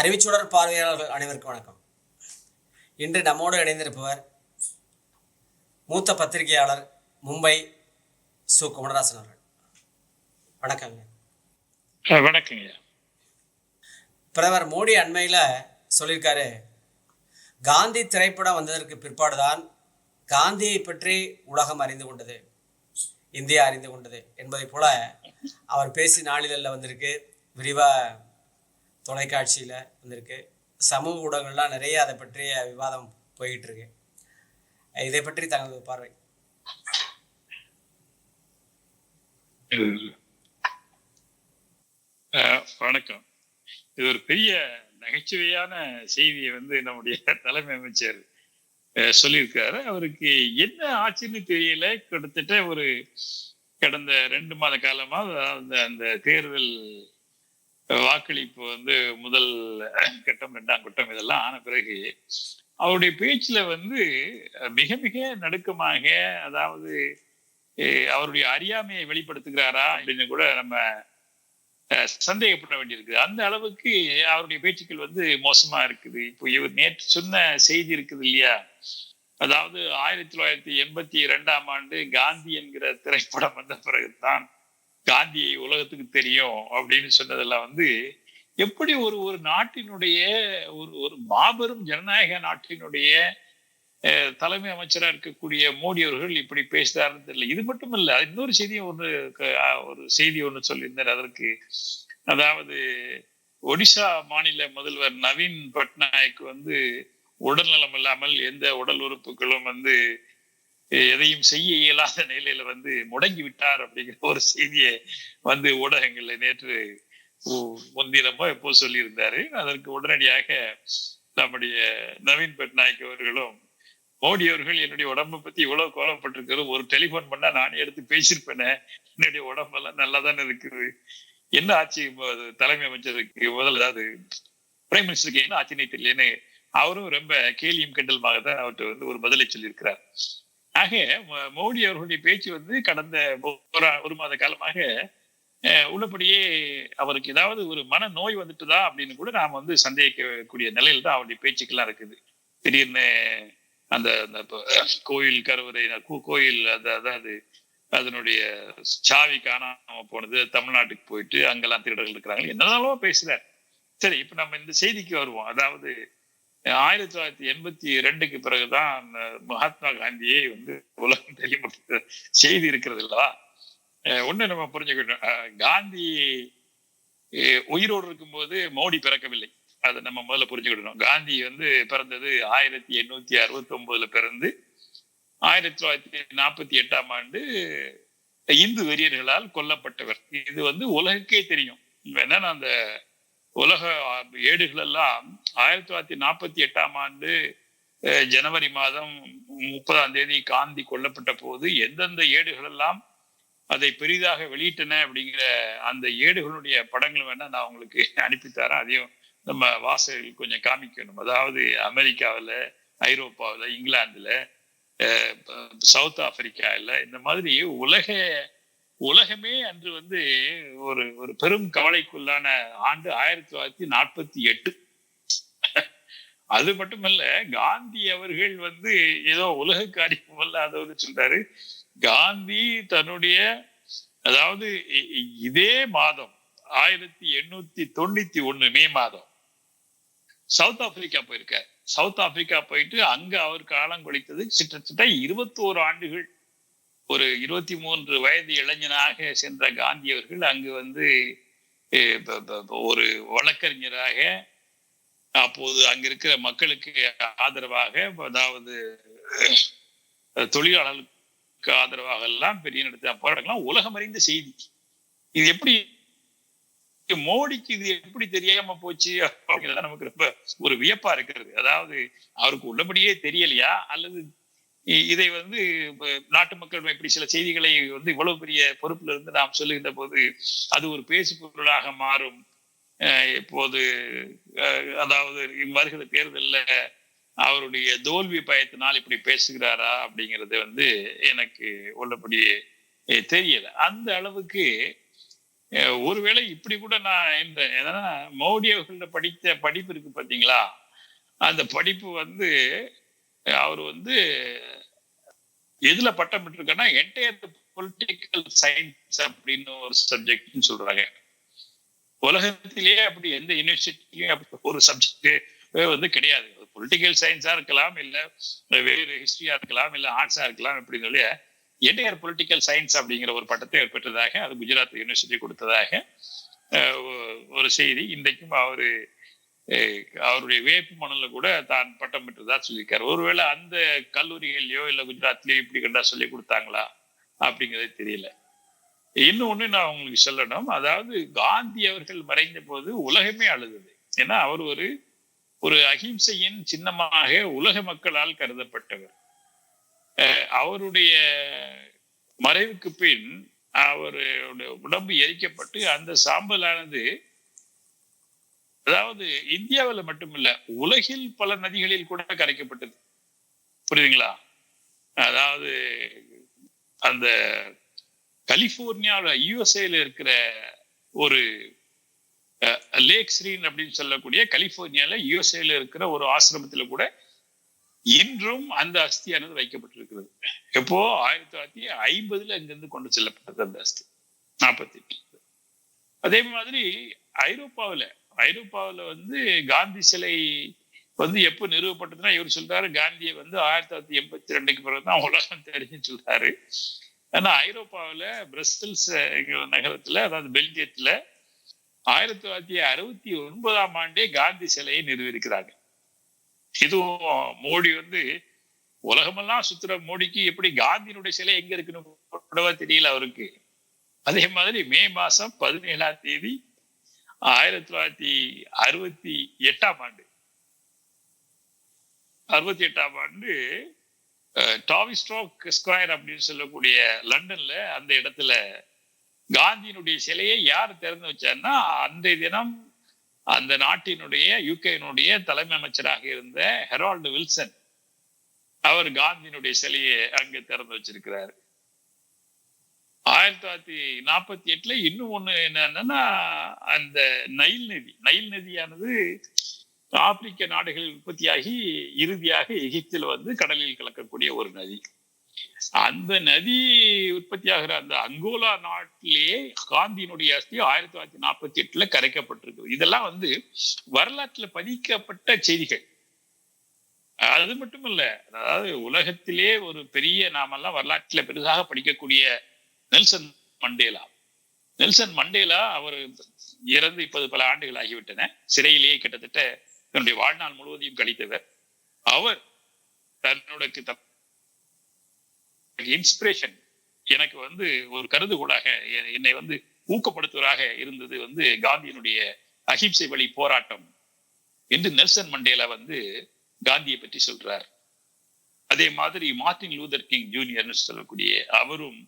அறிவிச்சுடர் பார்வையாளர்கள் அனைவருக்கும் வணக்கம். இன்று நம்மோடு இணைந்திருப்பவர் மூத்த பத்திரிகையாளர் மும்பை சு. குமரதாசன் அவர்கள். வணக்கங்க. வணக்கங்க. பிரதமர் மோடி அண்மையில் சொல்லியிருக்காரு காந்தி திரைப்படம் வந்ததற்கு பிற்பாடுதான் காந்தியை பற்றி உலகம் அறிந்து கொண்டது இந்தியா அறிந்து கொண்டது என்பதைப் போல அவர் பேசி நாளிதழில் வந்திருக்கு. விரிவாக தொலைக்காட்சியில் வந்திருக்கு. சமூக ஊடகங்கள்லாம் நிறைய அதை பற்றிய விவாதம் போயிட்டு இருக்கு இதை பற்றி தங்களது பார்வை. வணக்கம். இது ஒரு பெரிய நகைச்சுவையான செய்தியை வந்து நம்முடைய தலைமை அமைச்சர் அஹ் சொல்லியிருக்காரு. அவருக்கு என்ன ஆச்சுன்னு தெரியல. கிட்டத்தட்ட ஒரு கடந்த ரெண்டு மாத காலமா அந்த அந்த தேர்தல் வாக்களிப்பு வந்து முதல் கட்டம் ரெண்டாம் கட்டம் இதெல்லாம் ஆன பிறகு அவருடைய பேச்சுல வந்து மிக மிக நடுக்கமாக அதாவது அவருடைய அறியாமையை வெளிப்படுத்துகிறாரா அப்படின்னு கூட நம்ம அஹ், சந்தேகப்பட வேண்டியிருக்குது அந்த அளவுக்கு அவருடைய பேச்சுக்கள் வந்து மோசமா இருக்குது. இப்போ இவர் நேற்று சொன்ன செய்தி இருக்குது இல்லையா? அதாவது ஆயிரத்தி தொள்ளாயிரத்தி எண்பத்தி இரண்டாம் ஆண்டு காந்தி என்கிற திரைப்படம் வந்த பிறகுதான் காந்தியை உலகத்துக்கு தெரியும் அப்படின்னு சொன்னதெல்லாம் வந்து எப்படி ஒரு ஒரு நாட்டினுடைய ஒரு ஒரு மாபெரும் ஜனநாயக நாட்டினுடைய தலைமை அமைச்சரா இருக்கக்கூடிய மோடி அவர்கள் இப்படி பேசுறாருன்னு தெரியல. இது மட்டும் இல்ல இன்னொரு செய்தியும் ஒண்ணு ஒரு செய்தி ஒண்ணு சொல்லியிருந்தார். அதற்கு அதாவது ஒடிசா மாநில முதல்வர் நவீன் பட்நாயக் வந்து உடல்நலம் இல்லாமல் எந்த உடல் உறுப்புகளும் வந்து எதையும் செய்ய இயலாத நிலையில வந்து முடங்கி விட்டார் அப்படிங்கிற ஒரு செய்தியை வந்து ஊடகங்கள்ல நேற்று உ- முன்தினமோ எப்போ சொல்லியிருந்தாரு. அதற்கு உடனடியாக நம்முடைய நவீன் பட்நாயக் அவர்களும் மோடி அவர்கள் என்னுடைய உடம்பை பத்தி இவ்வளவு கோலப்பட்டிருக்கிறது ஒரு டெலிபோன் பண்ணா நானே எடுத்து பேசியிருப்பேனே என்னுடைய உடம்பெல்லாம் நல்லா தானே இருக்குது. என்ன ஆட்சி அது தலைமை அமைச்சருக்கு முதல்ல அதாவது பிரைம் மினிஸ்டருக்கு என்ன ஆட்சி தெரியலன்னு அவரும் ரொம்ப கேலியும் கிண்டலுமாக தான் அவர்கிட்ட வந்து ஒரு பதிலை சொல்லியிருக்கிறார். ஆக ம- மோடி அவர்களுடைய பேச்சு வந்து கடந்த ஒரு ஒரு மாத காலமாக உள்ளபடியே அவருக்கு ஏதாவது ஒரு மன நோய் வந்துட்டுதா அப்படின்னு கூட நாம் வந்து சந்தேகிக்கக்கூடிய நிலையில தான் அவருடைய பேச்சுக்கெல்லாம் இருக்குது. திடீர்னு அந்த அந்த கோயில் கருவறை கோயில் அந்த அதாவது அதனுடைய சாவி காணாம போனது தமிழ்நாட்டுக்கு போயிட்டு அங்கெல்லாம் திருடர்கள் இருக்கிறாங்க என்னதாலும் பேசுறாரு. சரி இப்ப நம்ம இந்த செய்திக்கு வருவோம். அதாவது ஆயிரத்தி தொள்ளாயிரத்தி எண்பத்தி ரெண்டுக்கு பிறகுதான் அந்த மகாத்மா காந்தியை வந்து உலகம் தெரியும் செய்தி இருக்கிறது இல்லவா அஹ் ஒண்ணு நம்ம புரிஞ்சுக்கணும். காந்தி உயிரோடு இருக்கும்போது மோடி பிறக்கவில்லை. அதை நம்ம முதல்ல புரிஞ்சுக்கிடணும். காந்தி வந்து பிறந்தது ஆயிரத்தி எண்ணூத்தி அறுபத்தி ஒன்பதுல பிறந்து ஆயிரத்தி தொள்ளாயிரத்தி நாற்பத்தி எட்டாம் ஆண்டு இந்து வெறியர்களால் கொல்லப்பட்டவர். இது வந்து உலகுக்கே தெரியும். என்னன்னா அந்த உலக ஏடுகள் எல்லாம் ஆயிரத்தி தொள்ளாயிரத்தி நாற்பத்தி எட்டாம் ஆண்டு அஹ், ஜனவரி மாதம் முப்பதாம் தேதி காந்தி கொல்லப்பட்ட போது எந்தெந்த ஏடுகள் எல்லாம் அதை பெரிதாக வெளியிட்டன அப்படிங்கிற அந்த ஏடுகளுடைய படங்கள் வேணா நான் உங்களுக்கு அனுப்பித்தரேன் அதையும் நம்ம வாசகர்கள் கொஞ்சம் காமிக்கணும். அதாவது அமெரிக்காவில் ஐரோப்பாவில் இங்கிலாந்துல சவுத் ஆப்பிரிக்காவில் இந்த மாதிரி உலக உலகமே அன்று வந்து ஒரு ஒரு பெரும் கவலைக்குள்ளான ஆண்டு ஆயிரத்தி தொள்ளாயிரத்தி நாற்பத்தி எட்டு. அது மட்டுமல்ல காந்தி அவர்கள் வந்து ஏதோ உலக காரியம் அல்லாதவரு சொல்றாரு. காந்தி தன்னுடைய அதாவது இதே மாதம் ஆயிரத்தி எண்ணூத்தி தொண்ணூத்தி ஒண்ணு மே மாதம் சவுத் ஆப்பிரிக்கா போயிருக்கார். சவுத் ஆப்பிரிக்கா போயிட்டு அங்க அவர் காலம் கழித்தது கிட்டத்தட்ட இருபத்தோரு ஆண்டுகள். ஒரு இருபத்தி மூன்று வயது இளைஞனாக சென்ற காந்தி அவர்கள் அங்கு வந்து ஒரு வழக்கறிஞராக அப்போது அங்க இருக்கிற மக்களுக்கு ஆதரவாக அதாவது தொழிலாளர்களுக்கு ஆதரவாக எல்லாம் பெரிய நடத்த போராட்டங்கள்லாம் உலகம் அறிந்த செய்தி. இது எப்படி மோடிக்கு இது எப்படி தெரியாம போச்சு? அப்படிங்கிறத நமக்கு ரொம்ப ஒரு வியப்பா இருக்கிறது. அதாவது அவருக்கு உள்ளபடியே தெரியலையா? அல்லது இதை வந்து நாட்டு மக்கள் இப்படி சில செய்திகளை வந்து இவ்வளவு பெரிய பொறுப்புல இருந்து நாம் சொல்லுகின்ற போது அது ஒரு பேசு பொருளாக மாறும். அஹ் இப்போது அதாவது வருகிற தேர்தல்ல அவருடைய தோல்வி பயத்தினால் இப்படி பேசுகிறாரா அப்படிங்கிறது வந்து எனக்கு உள்ளபடி தெரியல. அந்த அளவுக்கு ஒருவேளை இப்படி கூட நான் இந்த என்னன்னா மோடி அவர்கள படித்த படிப்பு இருக்கு பாத்தீங்களா? அந்த படிப்பு வந்து அவர் வந்து எதுல பட்டம் பெற்றிருக்காருன்னா என்டையர் பொலிட்டிக்கல் சயின்ஸ் அப்படின்னு ஒரு சப்ஜெக்ட்னு சொல்றாங்க. உலகத்திலேயே அப்படி எந்த யூனிவர்சிட்டியும் ஒரு சப்ஜெக்ட் வந்து கிடையாது. பொலிட்டிக்கல் சயின்ஸா இருக்கலாம் இல்ல வேறு ஹிஸ்டரியா இருக்கலாம் இல்ல ஆர்ட்ஸா இருக்கலாம் அப்படின்னு சொல்லி என்டையர் பொலிட்டிக்கல் சயின்ஸ் அப்படிங்கிற ஒரு பட்டத்தை பெற்றதாக அது குஜராத் யூனிவர்சிட்டி கொடுத்ததாக ஒரு செய்தி. இன்றைக்கும் அவரு அவருடைய வேப்பு மனுல கூட தான் பட்டம் பெற்றதா சொல்லியிருக்காரு. ஒருவேளை அந்த கல்லூரிகள்லையோ இல்ல குஜராத்லயோ இப்படி கண்டா சொல்லி கொடுத்தாங்களா அப்படிங்கிறது தெரியல. இன்னொன்று நான் உங்களுக்கு சொல்லணும். அதாவது காந்தி அவர்கள் மறைந்த போது உலகமே அழுதது. ஏன்னா அவர் ஒரு ஒரு அகிம்சையின் சின்னமாக உலக மக்களால் கருதப்பட்டவர். அவருடைய மறைவுக்கு பின் அவருடைய உடம்பு எரிக்கப்பட்டு அந்த சாம்பலானது அதாவது இந்தியாவில் மட்டுமில்ல உலகில் பல நதிகளில் கூட கரைக்கப்பட்டது. புரியுதுங்களா? அதாவது அந்த கலிபோர்னியாவில் யூஎஸ்ஏல இருக்கிற ஒரு லேக் ஸ்ரீன் அப்படின்னு சொல்லக்கூடிய கலிபோர்னியால யூஎஸ்ஏல இருக்கிற ஒரு ஆசிரமத்துல கூட இன்றும் அந்த அஸ்தியானது வைக்கப்பட்டிருக்கிறது. எப்போ? ஆயிரத்தி தொள்ளாயிரத்தி ஐம்பதுல அங்கிருந்து கொண்டு செல்லப்பட்டது அந்த அஸ்தி. நாற்பத்தி எட்டு அதே மாதிரி ஐரோப்பாவில் ஐரோப்பாவில் வந்து காந்தி சிலை வந்து எப்போ நிறுவப்பட்டதுன்னா இவர் சொல்றாரு காந்தியை வந்து ஆயிரத்தி தொள்ளாயிரத்தி எண்பத்தி ரெண்டுக்கு பிறகு தான் உலகம் தெரிஞ்சுன்னு சொல்றாரு. ஆனா ஐரோப்பாவில் பிரஸ்டல்ஸ் நகரத்துல அதாவது பெல்ஜியத்துல ஆயிரத்தி தொள்ளாயிரத்தி அறுபத்தி ஒன்பதாம் ஆண்டே காந்தி சிலையை நிறுவிருக்கிறாங்க இதுவும் மோடி வந்து உலகமெல்லாம் சுத்துற மோடிக்கு எப்படி காந்தியினுடைய சிலை எங்க இருக்குன்னு கூடவா தெரியல அவருக்கு. அதே மாதிரி மே மாசம் பதினேழாம் தேதி ஆயிரத்தி தொள்ளாயிரத்தி அறுபத்தி எட்டாம் ஆண்டு. அறுபத்தி எட்டாம் ஆண்டு டாவிஸ்ட்ரோக் ஸ்கொயர் அப்படின்னு சொல்லக்கூடிய லண்டன்ல அந்த இடத்துல காந்தியினுடைய சிலையை யார் திறந்து வச்சாருன்னா அந்த தினம் அந்த நாட்டினுடைய யூகேனுடைய தலைமை அமைச்சராக இருந்த ஹெரால்டு வில்சன். அவர் காந்தியினுடைய சிலையை அங்கு திறந்து வச்சிருக்கிறாரு. ஆயிரத்தி தொள்ளாயிரத்தி நாற்பத்தி எட்டுல இன்னும் ஒண்ணு என்னன்னா அந்த நைல் நதி. நைல் நதியானது ஆப்பிரிக்க நாடுகளில் உற்பத்தியாகி இறுதியாக எகிப்தில் வந்து கடலில் கலக்கக்கூடிய ஒரு நதி. அந்த நதி உற்பத்தியாகிற அந்த அங்கோலா நாட்டிலேயே காந்தியினுடைய அஸ்தி ஆயிரத்தி தொள்ளாயிரத்தி நாற்பத்தி எட்டுல கரைக்கப்பட்டிருக்கு இதெல்லாம் வந்து வரலாற்றுல பதிக்கப்பட்ட செய்திகள். அது மட்டும் இல்ல அதாவது உலகத்திலே ஒரு பெரிய நாமெல்லாம் வரலாற்றுல பெரிதாக படிக்கக்கூடிய நெல்சன் மண்டேலா. நெல்சன் மண்டேலா அவர் இறந்து இப்போது பல ஆண்டுகள் ஆகிவிட்டன. சிறையிலேயே கிட்டத்தட்ட தன்னுடைய வாழ்நாள் முழுவதையும் கழித்தவர். அவர் தன்னோட இன்ஸ்பிரேஷன் எனக்கு வந்து ஒரு கருதுகோளாக என்னை வந்து ஊக்கப்படுத்துவராக இருந்தது வந்து காந்தியினுடைய அகிம்சை வழி போராட்டம் என்று நெல்சன் மண்டேலா வந்து காந்தியை பற்றி சொல்றார். அதே மாதிரி மார்டின் லூதர் கிங் ஜூனியர்னு சொல்லக்கூடிய அவரும்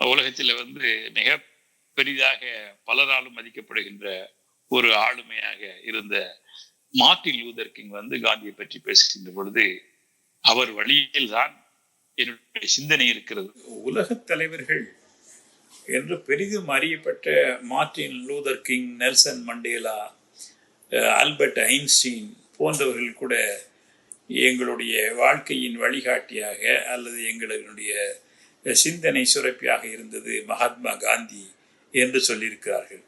உலகத்தில் வந்து மிக பெரிதாக பலராலும் மதிக்கப்படுகின்ற ஒரு ஆளுமையாக இருந்த மார்டின் லூதர் கிங் வந்து காந்தியை பற்றி பேசுகின்ற பொழுது அவர் வழியில் தான் என்னுடைய சிந்தனை இருக்கிறது. உலகத் தலைவர்கள் என்று பெரிதும் அறியப்பட்ட Martin Luther King Nelson Mandela Albert Einstein போன்றவர்கள் கூட எங்களுடைய வாழ்க்கையின் வழிகாட்டியாக அல்லது எங்களுடைய சிந்தனை சுரப்பியாக இருந்தது மகாத்மா காந்தி என்று சொல்லியிருக்கிறார்கள்.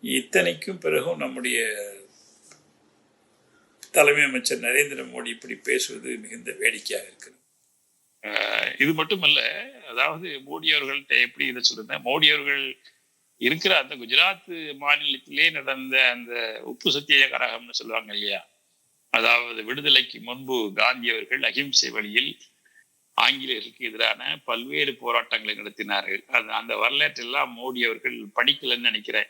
இத்தனைக்கும் பிறகும் நம்முடைய தலைமை அமைச்சர் நரேந்திர மோடி இப்படி பேசுவது மிகுந்த வேடிக்கையாக இருக்கிறது. இது மட்டுமல்ல அதாவது மோடி அவர்கள்ட்ட எப்படி இதை சொல்றேன் மோடி அவர்கள் இருக்கிற அந்த குஜராத் மாநிலத்திலே நடந்த அந்த உப்பு சத்தியாகிரகம்னு சொல்லுவாங்க இல்லையா? அதாவது விடுதலைக்கு முன்பு காந்தி அவர்கள் அகிம்சை வழியில் ஆங்கிலேயருக்கு எதிரான பல்வேறு போராட்டங்களை நடத்தினார்கள். அது அந்த வரலாற்றெல்லாம் மோடி அவர்கள் படிக்கலன்னு நினைக்கிறேன்.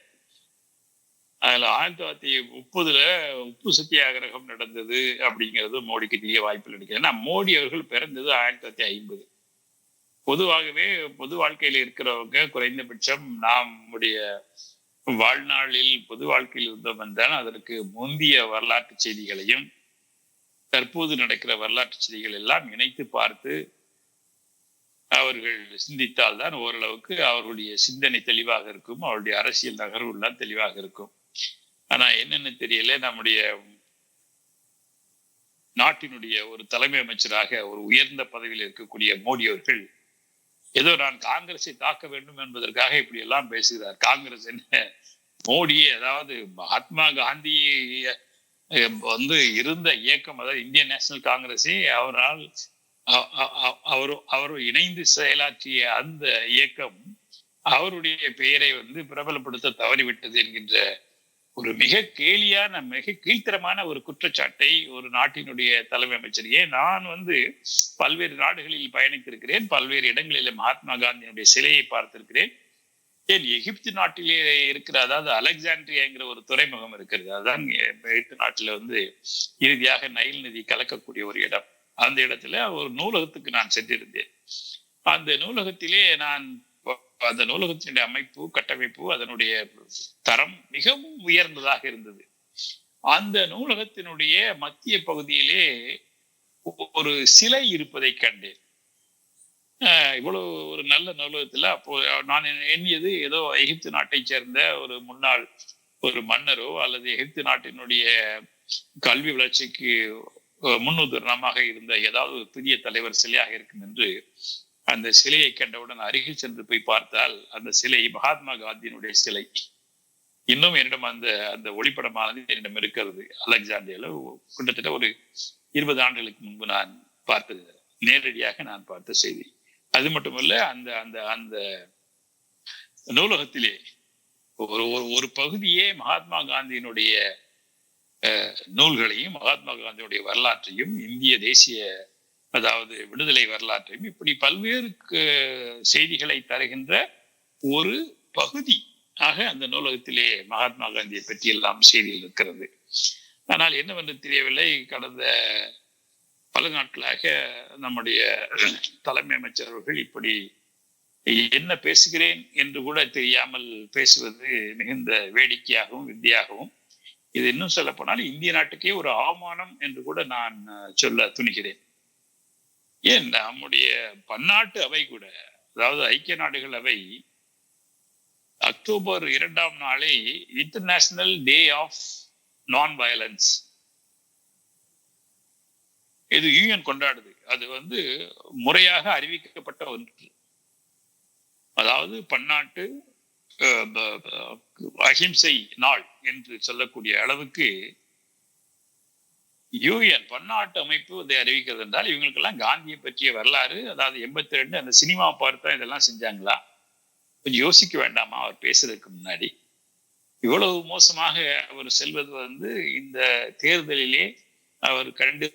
அதுல ஆயிரத்தி தொள்ளாயிரத்தி முப்பதுல உப்பு சத்தியாகிரகம் நடந்தது அப்படிங்கிறது மோடிக்கு தெரிய வாய்ப்பு நினைக்கிறேன். ஏன்னா மோடி அவர்கள் பிறந்தது ஆயிரத்தி தொள்ளாயிரத்தி ஐம்பது. பொதுவாகவே பொது வாழ்க்கையில இருக்கிறவங்க குறைந்தபட்சம் நம்முடைய வாழ்நாளில் பொது வாழ்க்கையில் இருந்தோம் என்றால் அதற்கு முந்திய வரலாற்று செய்திகளையும் தற்போது நடக்கிற வரலாற்று செய்திகள் எல்லாம் இணைத்து பார்த்து அவர்கள் சிந்தித்தால் தான் ஓரளவுக்கு அவர்களுடைய சிந்தனை தெளிவாக இருக்கும் அவருடைய அரசியல் நகர்வுலாம் தெளிவாக இருக்கும். ஆனா என்னன்னு தெரியல நம்முடைய நாட்டினுடைய ஒரு தலைமை அமைச்சராக ஒரு உயர்ந்த பதவியில் இருக்கக்கூடிய மோடி அவர்கள் ஏதோ நான் காங்கிரஸை தாக்க வேண்டும் என்பதற்காக இப்படி எல்லாம் பேசுகிறார். காங்கிரஸ் என்ன? மோடியே அதாவது மகாத்மா காந்தியை வந்து இருந்த இயக்கம் அதாவது இந்தியன் நேஷனல் காங்கிரஸே அவரால் அவரும் அவரும் இணைந்து செயலாற்றிய அந்த இயக்கம் அவருடைய பெயரை வந்து பிரபலப்படுத்த தவறிவிட்டது என்கின்ற ஒரு மிக கேலியான மிக கீழ்த்தரமான ஒரு குற்றச்சாட்டை ஒரு நாட்டினுடைய தலைமை அமைச்சர் ஏன் நான் வந்து பல்வேறு நாடுகளில் பயணித்திருக்கிறேன் பல்வேறு இடங்களில் மகாத்மா காந்தியினுடைய சிலையை பார்த்திருக்கிறேன். ஏன் எகிப்து நாட்டிலே இருக்கிற அதாவது அலெக்சாண்ட்ரியாங்கிற ஒரு துறைமுகம் இருக்கிறது. அதுதான் எகிப்து நாட்டில் வந்து இறுதியாக நைல் நதி கலக்கக்கூடிய ஒரு இடம். அந்த இடத்துல ஒரு நூலகத்துக்கு நான் சென்றிருந்தேன். அந்த நூலகத்திலே நான் அந்த நூலகத்தினுடைய அமைப்பு கட்டமைப்பு அதனுடைய தரம் மிகவும் உயர்ந்ததாக இருந்தது. அந்த நூலகத்தினுடைய மத்திய பகுதியிலே ஒரு சிலை இருப்பதை கண்டேன். இவ்வளவு ஒரு நல்ல நூலகத்துல அப்போ நான் எண்ணியது ஏதோ எகிப்து நாட்டைச் சேர்ந்த ஒரு முன்னாள் ஒரு மன்னரோ அல்லது எகிப்து நாட்டினுடைய கல்வி வளர்ச்சிக்கு முன்னுதாரணமாக இருந்த ஏதாவது ஒரு பெரிய தலைவர் சிலையாக இருக்கும் என்று அந்த சிலையை கண்டவுடன் அருகில் சென்று போய் பார்த்தால் அந்த சிலை மகாத்மா காந்தியினுடைய சிலை. இன்னும் என்னிடம் அந்த அந்த ஒளிப்படமானது என்னிடம் இருக்கிறது. அலெக்சாண்டியால கிட்டத்தட்ட ஒரு இருபது ஆண்டுகளுக்கு முன்பு நான் பார்த்தது. நேரடியாக நான் பார்த்த செய்தி. அது மட்டுமல்ல அந்த அந்த அந்த நூலகத்திலே ஒரு ஒரு ஒரு பகுதியே மகாத்மா காந்தியினுடைய நூல்களையும் மகாத்மா காந்தியுடைய வரலாற்றையும் இந்திய தேசிய அதாவது விடுதலை வரலாற்றையும் இப்படி பல்வேறு செய்திகளை தருகின்ற ஒரு பகுதி ஆக அந்த நூலகத்திலே மகாத்மா காந்தியை பற்றி எல்லாம் செய்திகள் இருக்கிறது. ஆனால் என்னவென்று தெரியவில்லை கடந்த பல நாட்களாக நம்முடைய தலைமை அமைச்சர் அவர்கள் இப்படி என்ன பேசுகிறேன் என்று கூட தெரியாமல் பேசுவது மிகுந்த வேடிக்கையாகவும் வித்தியாகவும். இது இன்னும் சொல்ல போனால் இந்திய நாட்டுக்கே ஒரு அவமானம் என்று கூட நான் சொல்ல துணிகிறேன். ஏன் நம்முடைய பன்னாட்டு அவை கூட அதாவது ஐக்கிய நாடுகள் அவை அக்டோபர் இரண்டாம் நாளை international day of non violence இது யூஎன் கொண்டாடுது. அது வந்து முறையாக அறிவிக்கப்பட்ட ஒன்று. அதாவது பன்னாட்டு அஹிம்சை நாள் என்று சொல்லக்கூடிய அளவுக்கு யூஎன் பன்னாட்டு அமைப்பு இதை அறிவிக்கிறது என்றால் இவங்களுக்கெல்லாம் காந்தியை பற்றிய வரலாறு அதாவது எண்பத்தி ரெண்டு அந்த சினிமா பார்த்தா இதெல்லாம் செஞ்சாங்களா? கொஞ்சம் யோசிக்க வேண்டாமா? அவர் பேசுறதுக்கு முன்னாடி. இவ்வளவு மோசமாக அவர் செல்வது வந்து இந்த தேர்தலிலே அவர் கண்டு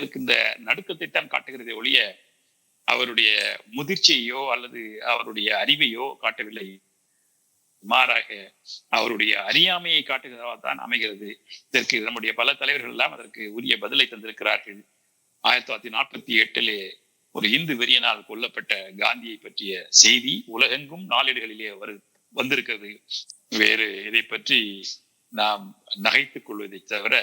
இருக்கின்ற நடுக்கத்தை தான் காட்டுகிறதே ஒழிய அவருடைய முதிர்ச்சியையோ அல்லது அவருடைய அறிவையோ காட்டவில்லை. மாறாக அவருடைய அறியாமையை காட்டுகிறதா தான் அமைகிறது. இதற்கு நம்முடைய பல தலைவர்கள் எல்லாம் அதற்கு உரிய பதிலை தந்திருக்கிறார்கள். ஆயிரத்தி தொள்ளாயிரத்தி நாற்பத்தி எட்டிலே ஒரு இந்து வெறியனால் கொல்லப்பட்ட காந்தியை பற்றிய செய்தி உலகெங்கும் நாளேடுகளிலே வரு வந்திருக்கிறது. வேறு இதை பற்றி நாம் நகைத்துக் கொள்வதை தவிர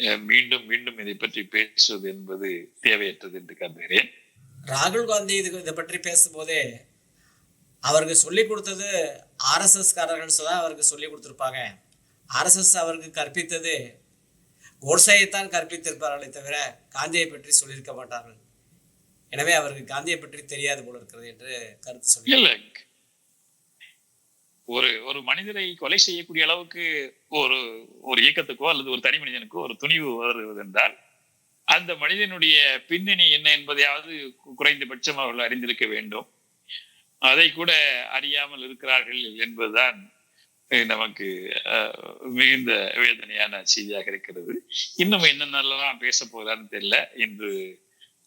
மீண்டும் மீண்டும் இதை பற்றி பேசுவது என்பது தேவையற்றது என்று கருதுகிறேன். ராகுல் காந்தி இது இதை பற்றி பேசும்போதே அவருக்கு சொல்லி கொடுத்தது ஆர்எஸ்எஸ் காரர்கள் தான் அவருக்கு சொல்லி கொடுத்துருப்பாங்க. ஆர்எஸ்எஸ் அவருக்கு கற்பித்தது கோட்சையைத்தான் கற்பித்திருப்பார்களே தவிர காந்தியை பற்றி சொல்லியிருக்க மாட்டார்கள். எனவே அவருக்கு காந்தியை பற்றி தெரியாது போல இருக்கிறது என்று கருத்து சொல்லி ஒரு ஒரு மனிதரை கொலை செய்யக்கூடிய அளவுக்கு ஒரு ஒரு இயக்கத்துக்கோ அல்லது ஒரு தனி மனிதனுக்கோ ஒரு துணிவு வருவது என்றால் அந்த மனிதனுடைய பின்னணி என்ன என்பதையாவது குறைந்தபட்சம் அவர்கள் அறிந்திருக்க வேண்டும். அதை கூட அறியாமல் இருக்கிறார்கள் என்பதுதான் நமக்கு மிகுந்த வேதனையான செய்தியாக இருக்கிறது. இன்னும் என்னென்னலாம் பேச போகிறான்னு தெரியல. இன்று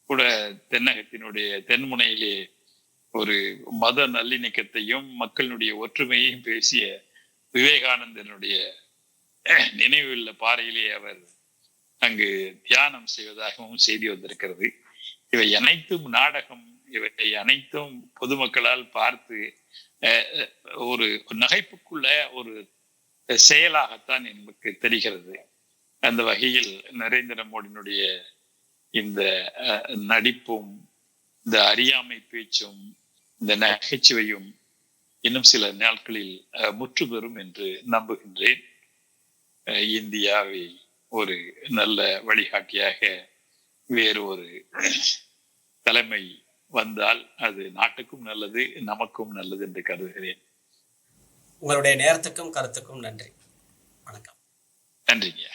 கூட தென்னகத்தினுடைய தென்முனையிலே ஒரு மத நல்லிணக்கத்தையும் மக்களினுடைய ஒற்றுமையையும் பேசிய விவேகானந்தனுடைய நினைவுள்ள பாறையிலே அவர் அங்கு தியானம் செய்வதாகவும் செய்தி வந்திருக்கிறது. இவை அனைத்தும் நாடகம். இவை அனைத்தும் பொதுமக்களால் பார்த்து அஹ், ஒரு நகைப்புக்குள்ள ஒரு செயலாகத்தான் எனக்கு தெரிகிறது. அந்த வகையில் நரேந்திர மோடியினுடைய இந்த அஹ், நடிப்பும் இந்த அறியாமை பேச்சும் இந்த நகைச்சுவையும் இன்னும் சில நாட்களில் முற்று பெறும் என்று நம்புகின்றேன். இந்தியாவை ஒரு நல்ல வழிகாட்டியாக வேறு ஒரு தலைமை வந்தால் அது நாட்டுக்கும் நல்லது நமக்கும் நல்லது என்று கருதுகிறேன். உங்களுடைய நேரத்துக்கும் கருத்துக்கும் நன்றி. வணக்கம். நன்றிங்க.